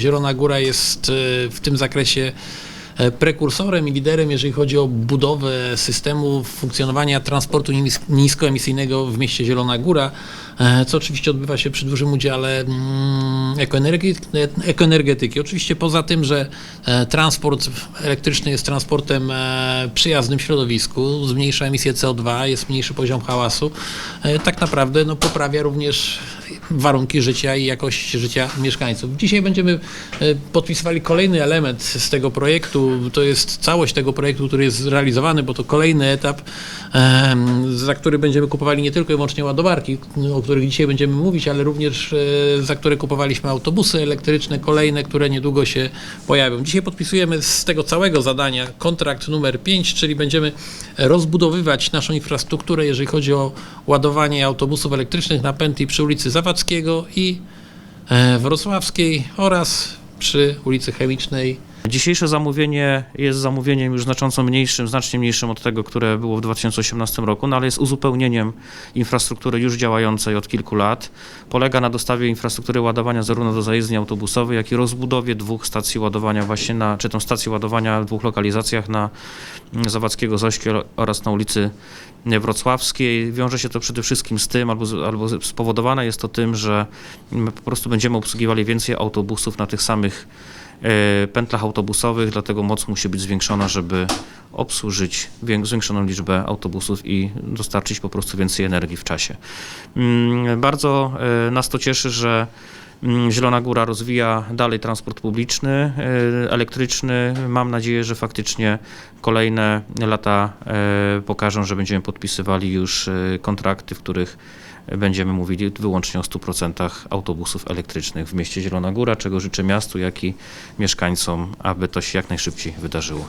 Zielona Góra jest e, w tym zakresie e, prekursorem i liderem, jeżeli chodzi o budowę systemu funkcjonowania transportu nis- niskoemisyjnego w mieście Zielona Góra, e, co oczywiście odbywa się przy dużym udziale mm, ekoenergetyki. Oczywiście poza tym, że transport elektryczny jest transportem przyjaznym środowisku, zmniejsza emisję CO2, jest mniejszy poziom hałasu, tak naprawdę no, poprawia również warunki życia i jakość życia mieszkańców. Dzisiaj będziemy e, podpisywali kolejny element z tego projektu. To jest całość tego projektu, który jest zrealizowany, bo to kolejny etap, za który będziemy kupowali nie tylko i wyłącznie ładowarki, o których dzisiaj będziemy mówić, ale również e, za które kupowaliśmy autobusy elektryczne, kolejne, które niedługo się pojawią. Dzisiaj podpisujemy z tego całego zadania kontrakt numer 5, czyli będziemy rozbudowywać naszą infrastrukturę, jeżeli chodzi o ładowanie autobusów elektrycznych na pętli przy ulicy Zawadzkiego i e, Wrocławskiej oraz przy ulicy Chemicznej Dzisiejsze zamówienie jest zamówieniem już znacząco mniejszym, znacznie mniejszym od tego, które było w 2018 roku, no ale jest uzupełnieniem infrastruktury już działającej od kilku lat. Polega na dostawie infrastruktury ładowania zarówno do zajezdni autobusowej, jak i rozbudowie dwóch stacji ładowania właśnie na, czy tą stację ładowania w dwóch lokalizacjach na mm, Zawadzkiego Zośki oraz na ulicy Wrocławskiej. Wiąże się to przede wszystkim z tym, albo, albo spowodowane jest to tym, że po prostu będziemy obsługiwali więcej autobusów na tych samych pętlach autobusowych, dlatego moc musi być zwiększona, żeby obsłużyć wię- zwiększoną liczbę autobusów i dostarczyć po prostu więcej energii w czasie. Mm, Bardzo e, nas to cieszy, że mm, Zielona Góra rozwija dalej transport publiczny, e, elektryczny. Mam nadzieję, że faktycznie kolejne lata e, pokażą, że będziemy podpisywali już e, kontrakty, w których będziemy mówili wyłącznie o 100% autobusów elektrycznych w mieście Zielona Góra, czego życzę miastu, jak i mieszkańcom, aby to się jak najszybciej wydarzyło.